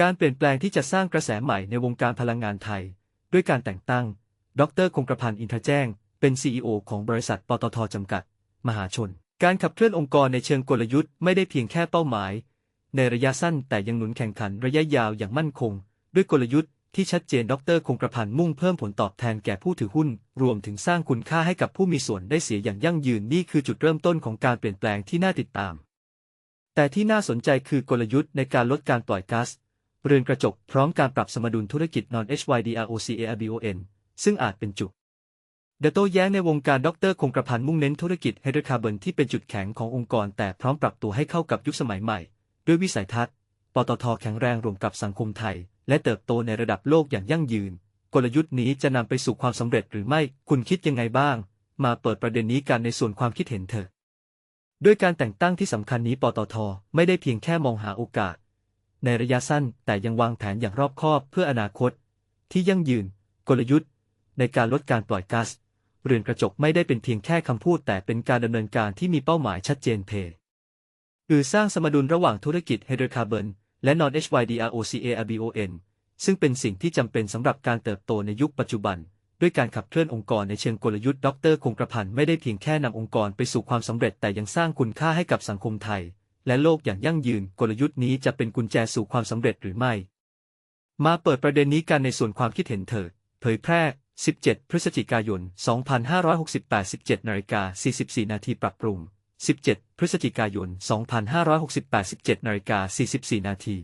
การเปลี่ยนแปลงที่จะสร้างกระแสใหม่ในวงการพลังงานไทย ด้วยการแต่งตั้ง ดรคงกระพันธ์อินทรแจ้ง เป็น CEO ของบริษัท ปตทจำกัด มหาชน การขับเคลื่อนองค์กรในเชิงกลยุทธ์ไม่ได้เพียงแค่เป้าหมาย ในระยะสั้นแต่ยังหนุนแข่งขันระยะยาวอย่างมั่นคง ด้วยกลยุทธ์ที่ชัดเจน ดรคงกระพันธ์มุ่งเพิ่มผลตอบแทนแก่ผู้ถือหุ้น รวมถึงสร้างคุณค่าให้กับผู้มีส่วนได้เสียอย่างยั่งยืนนี่คือจุดเริ่มต้นของการเปลี่ยนแปลงที่น่าติดตาม แต่ที่น่าสนใจคือกลยุทธ์ในการลดการปล่อยก๊าซ เรือนกระจกพร้อมการปรับสมดุลธุรกิจ non HYDROCARBON ซึ่งอาจเป็นจุดเดโต้แย้งในวงการดรคงกระพันมุ่งเน้นธุรกิจไฮโดรคาร์บอนที่เป็นจุดแข็งขององค์กร แต่พร้อมปรับตัวให้เข้ากับยุคสมัยใหม่ ด้วยวิสัยทัศน์ ปตทแข็งแรงรวมกับสังคมไทย และเติบโตในระดับโลกอย่างยั่งยืน กลยุทธ์นี้จะนำไปสู่ความสำเร็จหรือไม่คุณคิดยังไงบ้าง มาเปิดประเด็นนี้กันในส่วนความคิดเห็นเถอะด้วยการแต่งตั้งที่สำคัญนี้ปตท ไม่ได้เพียงแค่มองหาโอกาส ในระยะสั้นแต่ยังวางแผนอย่างรอบคอบเพื่ออนาคต ที่ยั่งยืน กลยุทธ์ ในการลดการปล่อยก๊าซเรือนกระจกไม่ได้เป็นเพียงแค่คำพูด แต่เป็นการดำเนินการที่มีเป้าหมายชัดเจนเพหรือสร้างสมดุลระหว่างธุรกิจไฮโดรคาร์บอนและ non HYDROCARBON ซึ่งเป็นสิ่งที่จำเป็นสำหรับการเติบโตในยุคปัจจุบัน ด้วยการขับเคลื่อนองค์กรในเชิงกลยุทธ์ดรคงกระพันไม่ได้เพียงแค่นำองค์กรไปสู่ความสำเร็จแต่ยังสร้างคุณค่าให้กับสังคมไทย และโลกอย่างยั่งยืนกลยุทธ์นี้จะเป็นกุญแจสู่ความสำเร็จหรือไม่ มาเปิดประเด็นนี้กันในส่วนความคิดเห็นเถิดเผยแพร่ 17 พฤศจิกายน 2568 17นาฬิกา44 นาทีปรับปรุง 17 พฤศจิกายน 2568 17นาฬิกา44 นาที